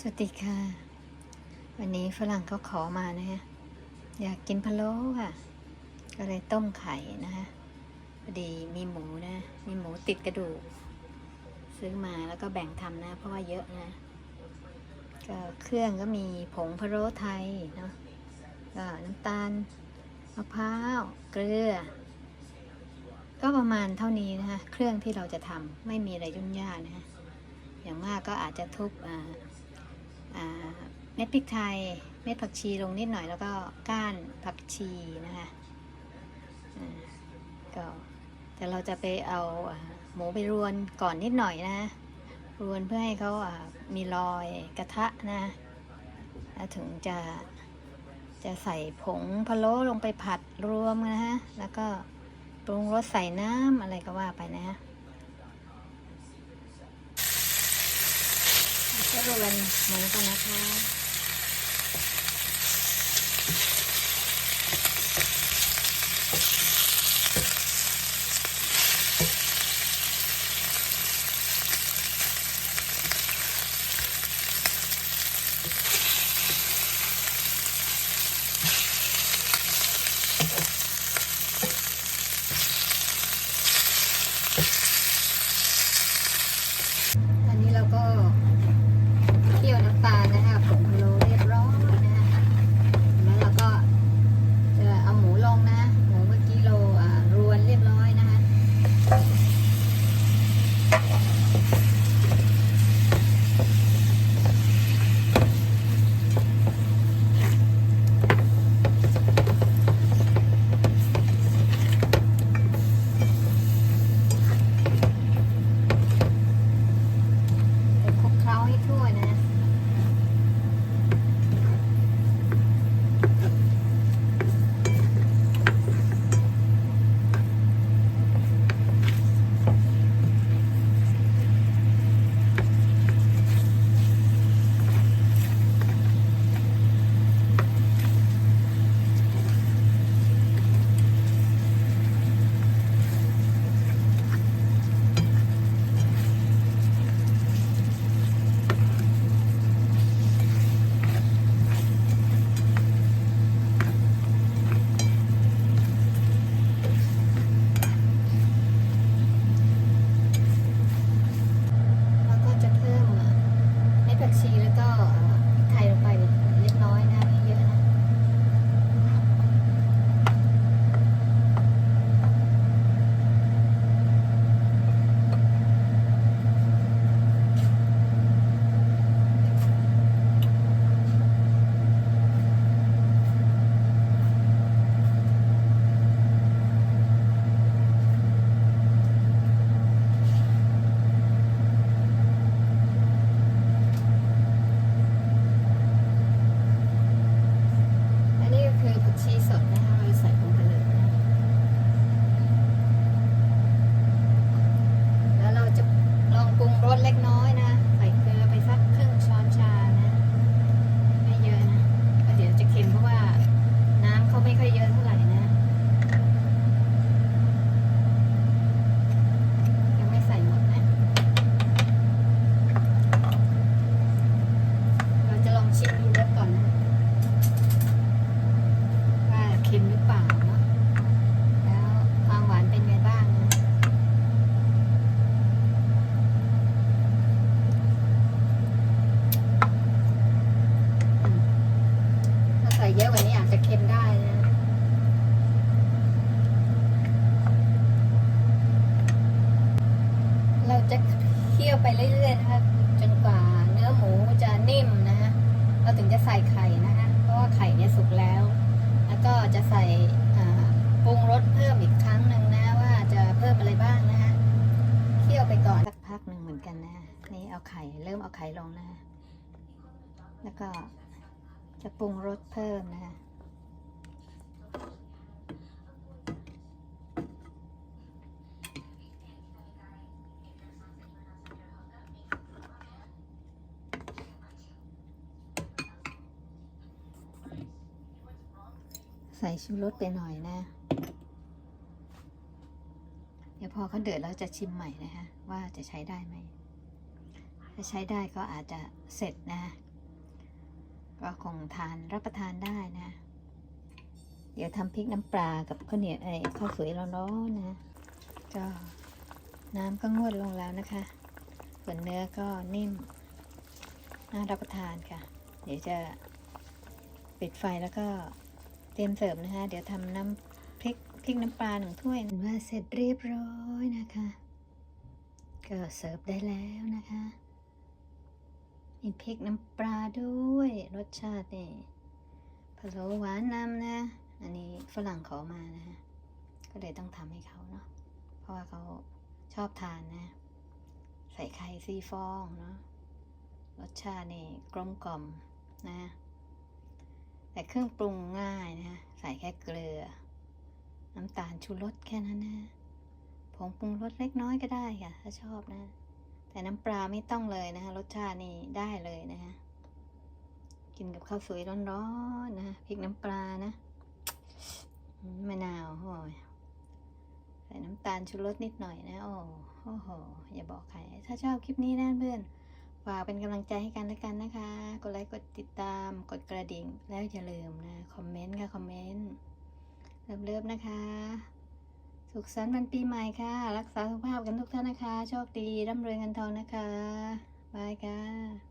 สวัสดีค่ะ วันนี้ฝรั่งเขาขอมานะฮะ อยากกินพะโล้ค่ะ ก็เลยต้มไข่นะฮะพอดีมีหมูนะ มีหมูติดกระดูก ซื้อมาแล้วก็แบ่งทำนะ เพราะว่าเยอะนะ ก็เครื่องก็มีผงพะโล้ไทยเนาะก็น้ำตาลมะพร้าวเกลือ ก็ประมาณเท่านี้นะคะเครื่องที่เราจะทำไม่มีอะไรยุ่งยากนะฮะอย่างมากก็อาจจะทุบอ่าอ่า เม็ดพริกไทย เม็ดผักชีลงนิดหน่อยแล้วก็ก้านผักชีนะคะก็แต่เราจะไปเอาหมูไปรวนก่อนนิดหน่อยนะ รวนเพื่อให้เขาามีรอยกระทะนะแล้วถึงจะจะใส่ผงพะโล้ลงไปผัดรวมนะฮะ แล้วก็ปรุงรสใส่น้ำอะไรก็ว่าไปนะฮะ จะรวนหมูกันนะคะ เราถึงจะใส่ไข่นะคะเพราะว่าไข่เนี่ยสุกแล้ว แล้วก็จะใส่ปรุงรสเพิ่มอีกครั้งหนึ่งนะว่าจะเพิ่มอะไรบ้างนะคะเคี่ยวไปก่อนสักพักหนึ่งเหมือนกันนะนี่เอาไข่เริ่มเอาไข่ลงนะแล้วก็จะปรุงรสเพิ่มนะคะ ใส่ชูรสไปหน่อยนะ เดี๋ยวพอเขาเดือดแล้วจะชิมใหม่นะคะ ว่าจะใช้ได้ไหม ถ้าใช้ได้ก็อาจจะเสร็จนะ ก็คงทานรับประทานได้นะ เดี๋ยวทำพริกน้ำปลากับข้าวเหนียวไอ้ข้าวสวยร้อนๆนะ ก็น้ำก็งวดลงแล้วนะคะ ส่วนเนื้อก็นิ่ม น่ารับประทานค่ะ เดี๋ยวจะปิดไฟแล้วก็ ตรียมเสิร์ฟนะคะ เดี๋ยวทำน้ำพริกพริกน้ำปลาหนึ่งถ้วยว่าเสร็จเรียบร้อยนะคะ ก็เสิร์ฟได้แล้วนะคะ มีพริกน้ำปลาด้วย รสชาตินี่ผสมหวานนำนะ อันนี้ฝรั่งขอมานะฮะก็เลยต้องทำให้เขาเนาะ เพราะว่าเขาชอบทานนะ ใส่ไข่ซีฟองเนาะ รสชาตินี่กลมกล่อมนะ แต่เครื่องปรุงง่ายนะ ใส่แค่เกลือ น้ำตาลชูรสแค่นั้นนะผงปรุงรสเล็กน้อยก็ได้ค่ะ ถ้าชอบนะ แต่น้ำปลาไม่ต้องเลยนะคะรสชาตินี่ได้เลยนะคะกินกับข้าวสวยร้อนๆนะพริกน้ำปลานะมะนาวโอ้ยใส่น้ำตาลชูรสนิดหน่อยนะ โอ้โอ้โหอย่าบอกใคร ถ้าชอบคลิปนี้นะเพื่อน ฝากเป็นกำลังใจให้กันและกันนะคะ กดไลค์กดติดตามกดกระดิ่งแล้วอย่าลืมนะ คอมเมนต์ค่ะคอมเมนต์เลิฟๆนะคะ สุขสันต์วันปีใหม่ค่ะ รักษาสุขภาพกันทุกท่านนะคะ โชคดีร่ำรวยเงินทองนะคะบายค่ะ